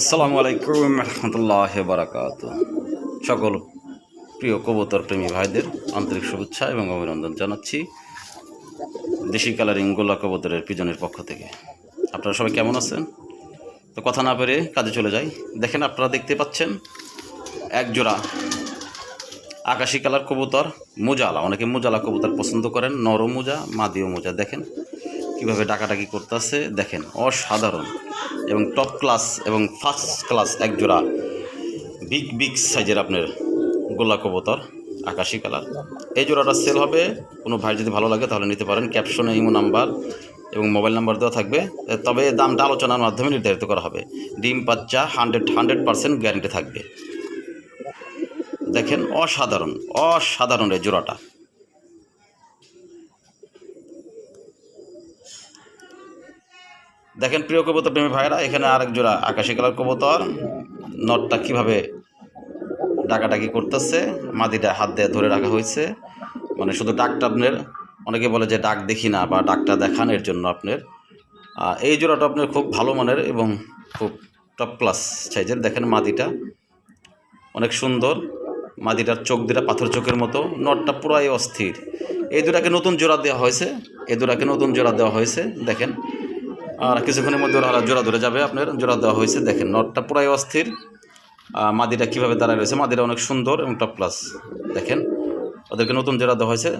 আসসালামু আলাইকুম রহমতুল্লাহ বারাকাত সকল প্রিয় কবুতর প্রেমী ভাইদের আন্তরিক শুভেচ্ছা এবং অভিনন্দন জানাচ্ছি দেশি কালারিং গোলা কবুতরের পিজনের পক্ষ থেকে। আপনারা সবাই কেমন আছেন? তো কথা না পেরে কাজে চলে যাই। দেখেন আপনারা দেখতে পাচ্ছেন এক জোড়া আকাশি কালার কবুতর মোজালা। অনেকে মোজালা কবুতর পছন্দ করেন, নরম মোজা, মাদিও মোজা। দেখেন কীভাবে ডাকাডাকি করতেছে, দেখেন, অসাধারণ। এবং টপ ক্লাস এবং ফার্স্ট ক্লাস এক জোড়া বিগ বিগ সাইজের আপনার গোলা কবুতর, আকাশি কালার এই জোড়াটা সেল হবে, কোনো ভাই যদি ভালো লাগে তাহলে নিতে পারেন। ক্যাপশনে ইমো নাম্বার এবং মোবাইল নাম্বার দেওয়া থাকবে। তবে দামটা আলোচনার মাধ্যমে নির্ধারিত করা হবে। ডিম বাচ্চা হান্ড্রেড হান্ড্রেড পার্সেন্ট গ্যারেন্টি থাকবে। দেখেন, অসাধারণ অসাধারণ এই জোড়াটা। দেখেন প্রিয় কবুতর প্রেমী ভাইরা এখানে আরেক জোড়া আকাশি কালার কবুতর। নটটা কীভাবে ডাকাডাকি করতেছে, মাদিটা হাত দিয়ে ধরে রাখা হয়েছে। মানে শুধু ডাকটা আপনার, অনেকে বলে যে ডাক দেখি না বা ডাকটা দেখান, এর জন্য আপনার। এই জোড়াটা আপনার খুব ভালো মানের এবং খুব টপ ক্লাস সাইজের দেখেন মাদিটা অনেক সুন্দর। মাদিটার চোখ দুটা পাথর চোখের মতো, নটটা পুরাই অস্থির। এই দুটাকে নতুন জোড়া দেওয়া হয়েছে, এই দুটাকে নতুন জোড়া দেওয়া হয়েছে, দেখেন। আর কিছুক্ষণের মধ্যে ওরা জোড়া ধরে যাবে আপনার, জোড়া দেওয়া হয়েছে, দেখেন নটটা পুরাই অস্থির। মাদিটা কীভাবে দাঁড়ায় রয়েছে, মাদিটা অনেক সুন্দর এবং টপ প্লাস দেখেন। ওদেরকে নতুন জোড়া দেওয়া হয়েছে।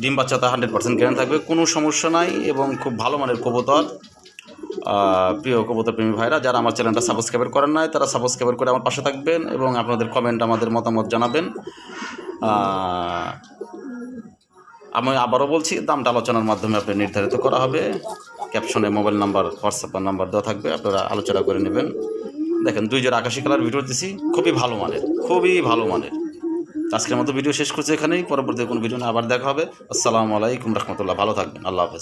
ডিম বাচ্চাটা হান্ড্রেড পার্সেন্ট গ্যারান্টি থাকবে, কোনো সমস্যা নাই এবং খুব ভালো মানের কবুতর। প্রিয় কবুতর প্রেমী ভাইরা, যারা আমার চ্যানেলটা সাবস্ক্রাইব করেন নাই, তারা সাবস্ক্রাইব করে আমার পাশে থাকবেন এবং আপনাদের কমেন্ট আমাদের মতামত জানাবেন। আমি আবারও বলছি, দামটা আলোচনার মাধ্যমে আপনি নির্ধারিত করা হবে। ক্যাপশনে মোবাইল নাম্বার, হোয়াটসঅ্যাপ নাম্বার দেওয়া থাকবে, আপনারা আলোচনা করে নেবেন। দেখেন, দুই জোড়া আকাশি কালার ভিডিও দিছি, খুবই ভালো মানের, খুবই ভালো মানের। আজকের মতো ভিডিও শেষ করছি এখানেই, পরবর্তী কোনো ভিডিও আবার দেখা হবে। আসসালামু আলাইকুম, রহমতুল্লাহ, ভালো থাকবেন, আল্লাহ হাফেজ।